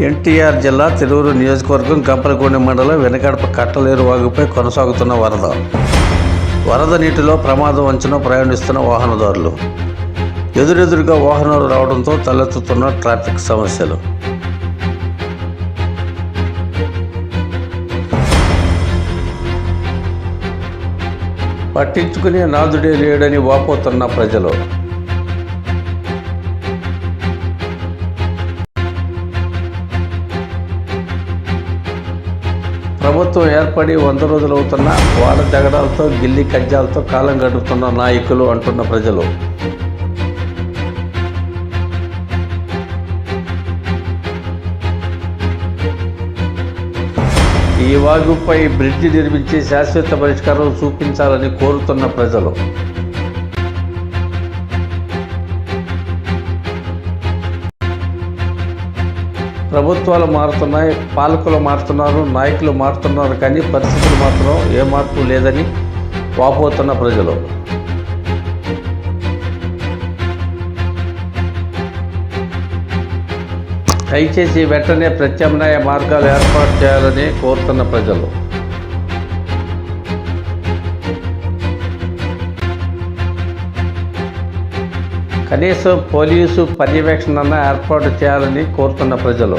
ఎన్టీఆర్ జిల్లా తిరువురు నియోజకవర్గం గంపలగూడెం మండలం వెనకడప కట్టలేరు వాగుపై కొనసాగుతున్న వరద. వరద నీటిలో ప్రమాదం అంచున ప్రయాణిస్తున్న వాహనదారులు. ఎదురెదురుగా వాహనాలు రావడంతో తలెత్తుతున్న ట్రాఫిక్ సమస్యలు. పట్టించుకునే నాదుడే లేడని వాపోతున్న ప్రజలు. ప్రభుత్వం ఏర్పడి వంద రోజులు అవుతున్న వాళ్ళ జగడాలతో గిల్లి కజ్జాలతో కాలం గడుపుతున్న నాయకులు అంటున్న ప్రజలు. ఈ వాగుపై బ్రిడ్జి నిర్మించి శాశ్వత పరిష్కారం చూపించాలని కోరుతున్న ప్రజలు. ప్రభుత్వాలు మారుతున్నాయి పాలకులు మారుతున్నారు నాయకులు మారుతున్నారు కానీ పరిస్థితులు మాత్రం ఏ మార్పు లేదని వాపోతున్న ప్రజలు. దయచేసి వెంటనే ప్రత్యామ్నాయ మార్గాలు ఏర్పాటు చేయాలని కోరుతున్న ప్రజలు. కనీసం పోలీసు పర్యవేక్షణ ఏర్పాటు చేయాలని కోరుతున్న ప్రజలు.